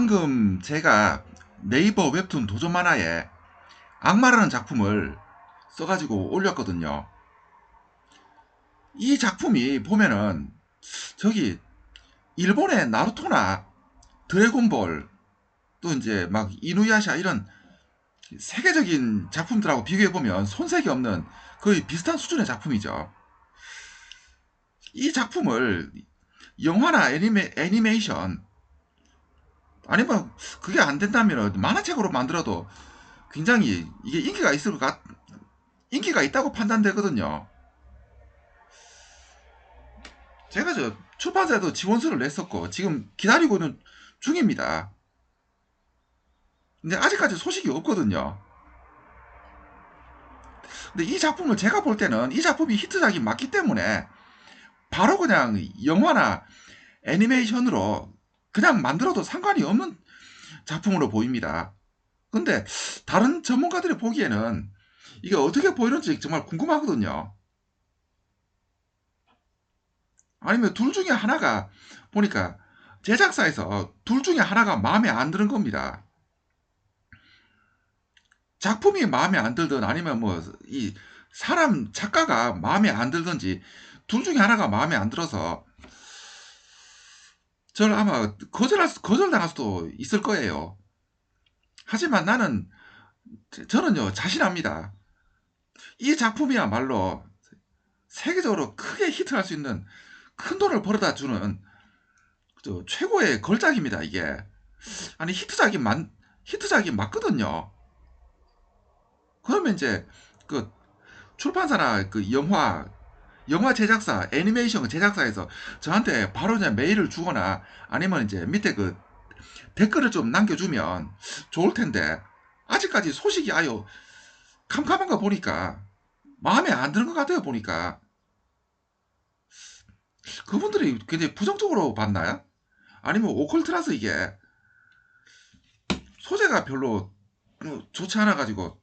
방금 제가 네이버 웹툰 도전 만화에 악마라는 작품을 써가지고 올렸거든요. 이 작품이 보면은 저기 일본의 나루토나 드래곤볼 또 이제 막 이누야샤 이런 세계적인 작품들하고 비교해보면 손색이 없는 거의 비슷한 수준의 작품이죠. 이 작품을 영화나 애니메, 애니메이션 아니면 그게 안 된다면 만화책으로 만들어도 굉장히 이게 인기가 있을 것 같, 인기가 있다고 판단되거든요. 제가 저 출판사에도 지원서를 냈었고 지금 기다리고 있는 중입니다. 근데 아직까지 소식이 없거든요. 근데 이 작품을 제가 볼 때는 이 작품이 히트작이 맞기 때문에 바로 그냥 영화나 애니메이션으로 그냥 만들어도 상관이 없는 작품으로 보입니다. 근데 다른 전문가들이 보기에는 이게 어떻게 보이는지 정말 궁금하거든요. 아니면 둘 중에 하나가 보니까 제작사에서 둘 중에 하나가 마음에 안 드는 겁니다. 작품이 마음에 안 들든 아니면 뭐 이 사람 작가가 마음에 안 들든지 둘 중에 하나가 마음에 안 들어서 저를 아마 거절할 수, 거절당할 수도 있을 거예요. 하지만 나는 저는요 자신합니다. 이 작품이야말로 세계적으로 크게 히트할 수 있는 큰 돈을 벌어다 주는 최고의 걸작입니다. 이게 아니 히트작이 만 히트작이 맞거든요. 그러면 이제 그 출판사나 그 영화 영화 제작사, 애니메이션 제작사에서 저한테 바로 그냥 메일을 주거나 아니면 이제 밑에 그 댓글을 좀 남겨주면 좋을 텐데 아직까지 소식이 아유 캄캄한 거 보니까 마음에 안 드는 것 같아요 보니까 그분들이 굉장히 부정적으로 봤나요? 아니면 오컬트라서 이게 소재가 별로 좋지 않아 가지고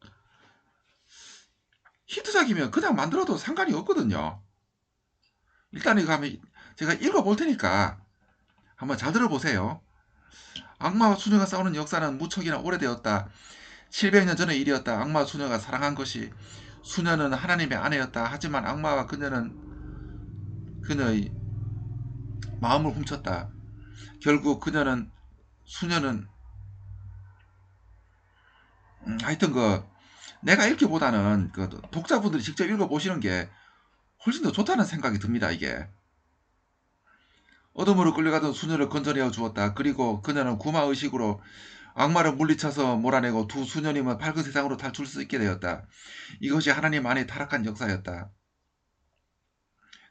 히트작이면 그냥 만들어도 상관이 없거든요. 일단 이거 하면 제가 읽어볼 테니까 한번 잘 들어보세요. 악마와 수녀가 싸우는 역사는 무척이나 오래되었다. 700년 전의 일이었다. 악마와 수녀가 사랑한 것이 수녀는 하나님의 아내였다. 하지만 악마와 그녀는 그녀의 마음을 훔쳤다. 결국 그녀는 수녀는 음, 하여튼 그 내가 읽기보다는 그 독자분들이 직접 읽어보시는 게 훨씬 더 좋다는 생각이 듭니다. 이게 어둠으로 끌려가던 수녀를 건져내어 주었다. 그리고 그녀는 구마의식으로 악마를 물리쳐서 몰아내고 두 수녀님은 밝은 세상으로 탈출 수 있게 되었다. 이것이 하나님 안에 타락한 역사였다.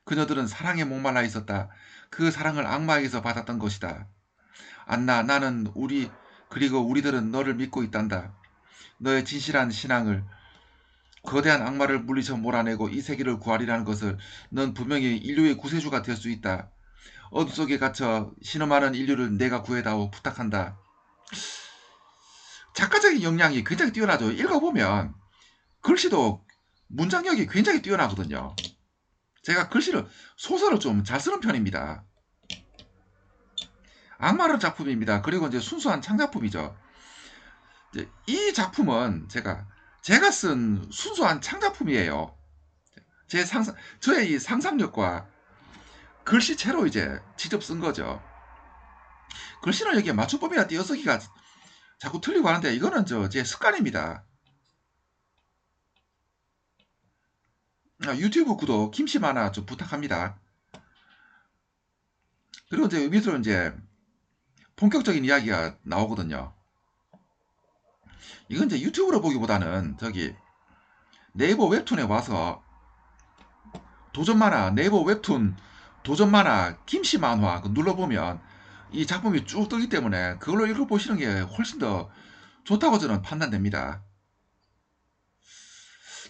그녀들은 사랑에 목말라 있었다. 그 사랑을 악마에게서 받았던 것이다. 안나, 나는 우리, 그리고 우리들은 너를 믿고 있단다. 너의 진실한 신앙을, 거대한 악마를 물리쳐 몰아내고 이 세계를 구하리라는 것을 넌 분명히 인류의 구세주가 될 수 있다. 어둠 속에 갇혀 신음하는 인류를 내가 구해다오 부탁한다. 작가적인 역량이 굉장히 뛰어나죠. 읽어보면 글씨도 문장력이 굉장히 뛰어나거든요. 제가 글씨를 소설을 좀 잘 쓰는 편입니다. 악마는 작품입니다. 그리고 이제 순수한 창작품이죠. 이 작품은 제가 제가 쓴 순수한 창작품이에요. 제 상상 저의 이 상상력과 글씨체로 이제 직접 쓴 거죠. 글씨는 여기에 맞춤법이나 띄어쓰기가 자꾸 틀리고 하는데 이거는 저 제 습관입니다. 아, 유튜브 구독 김씨 만화 좀 부탁합니다. 그리고 이제 밑으로 이제 본격적인 이야기가 나오거든요. 이건 이제 유튜브로 보기보다는 저기 네이버 웹툰에 와서 도전 만화 네이버 웹툰 도전 만화 김씨 만화 그 눌러보면 이 작품이 쭉 뜨기 때문에 그걸로 읽어보시는 게 훨씬 더 좋다고 저는 판단됩니다.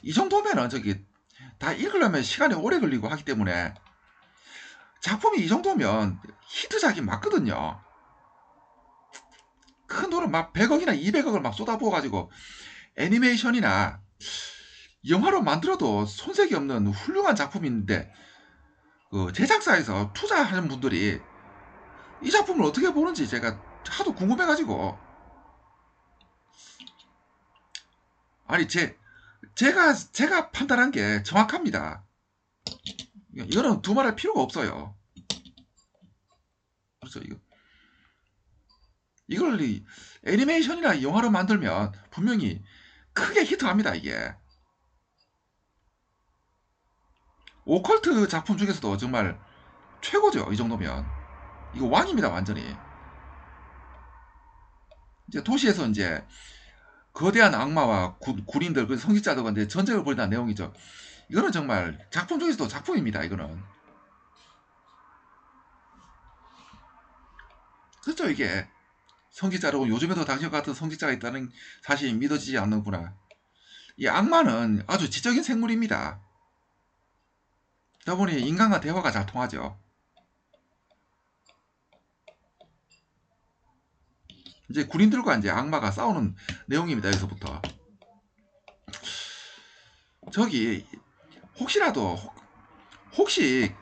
이 정도면은 저기 다 읽으려면 시간이 오래 걸리고 하기 때문에 작품이 이 정도면 히트작이 맞거든요. 큰 돈을 막 100억이나 200억을 막 쏟아부어가지고 애니메이션이나 영화로 만들어도 손색이 없는 훌륭한 작품인데 그 제작사에서 투자하는 분들이 이 작품을 어떻게 보는지 제가 하도 궁금해가지고 아니 제 제가 제가 판단한 게 정확합니다. 이거는 두말할 필요가 없어요. 그렇죠 이거 이걸 이 애니메이션이나 영화로 만들면 분명히 크게 히트합니다 이게. 오컬트 작품 중에서도 정말 최고죠 이 정도면. 이거 왕입니다 완전히. 이제 도시에서 이제 거대한 악마와 구, 군인들 그 성직자들과 이제 전쟁을 벌이는 내용이죠. 이거는 정말 작품 중에서도 작품입니다 이거는. 그렇죠 이게 성직자라고 요즘에도 당신 같은 성직자가 있다는 사실이 믿어지지 않는구나. 이 악마는 아주 지적인 생물입니다. 그러다 보니 인간과 대화가 잘 통하죠. 이제 군인들과 이제 악마가 싸우는 내용입니다. 여기서부터. 저기 혹시라도 혹시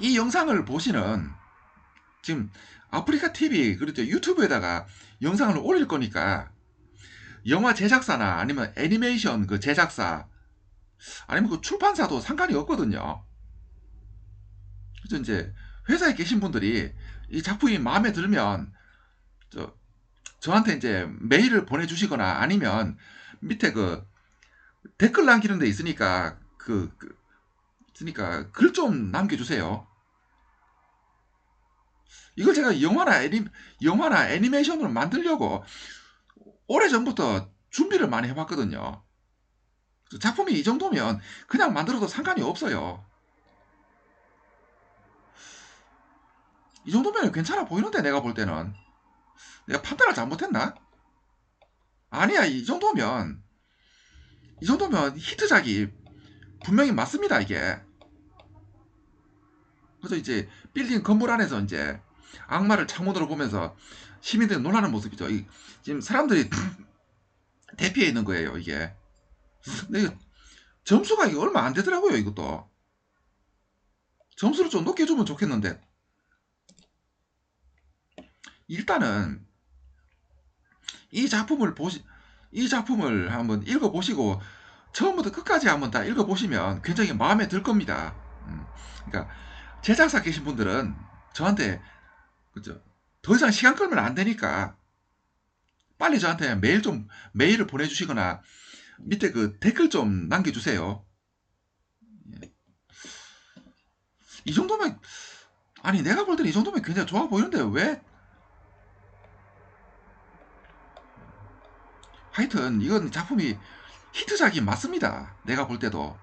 이 영상을 보시는 지금 아프리카 TV 그렇죠 유튜브에다가 영상을 올릴 거니까 영화 제작사나 아니면 애니메이션 그 제작사 아니면 그 출판사도 상관이 없거든요. 그래서 이제 회사에 계신 분들이 이 작품이 마음에 들면 저 저한테 이제 메일을 보내주시거나 아니면 밑에 그 댓글 남기는 데 있으니까 그, 그 있으니까 글 좀 남겨주세요. 이걸 제가 영화나 애니, 영화나 애니메이션으로 만들려고 오래전부터 준비를 많이 해봤거든요. 작품이 이 정도면 그냥 만들어도 상관이 없어요. 이 정도면 괜찮아 보이는데 내가 볼 때는 내가 판단을 잘못했나? 아니야 이 정도면 이 정도면 히트작이 분명히 맞습니다 이게 그래서 이제 빌딩 건물 안에서 이제 악마를 창문으로 보면서 시민들이 놀라는 모습이죠. 이, 지금 사람들이 대피해 있는 거예요, 이게. 근데 점수가 이게 얼마 안 되더라고요, 이것도. 점수를 좀 높게 주면 좋겠는데. 일단은 이 작품을 보시 이 작품을 한번 읽어 보시고 처음부터 끝까지 한번 다 읽어 보시면 굉장히 마음에 들 겁니다. 음, 그러니까 제작사 계신 분들은 저한테 그죠? 더 이상 시간 끌면 안 되니까 빨리 저한테 메일 좀 메일을 보내주시거나 밑에 그 댓글 좀 남겨주세요. 예. 이 정도면 아니 내가 볼 때는 이 정도면 굉장히 좋아 보이는데 왜 하여튼 이건 작품이 히트작이 맞습니다. 내가 볼 때도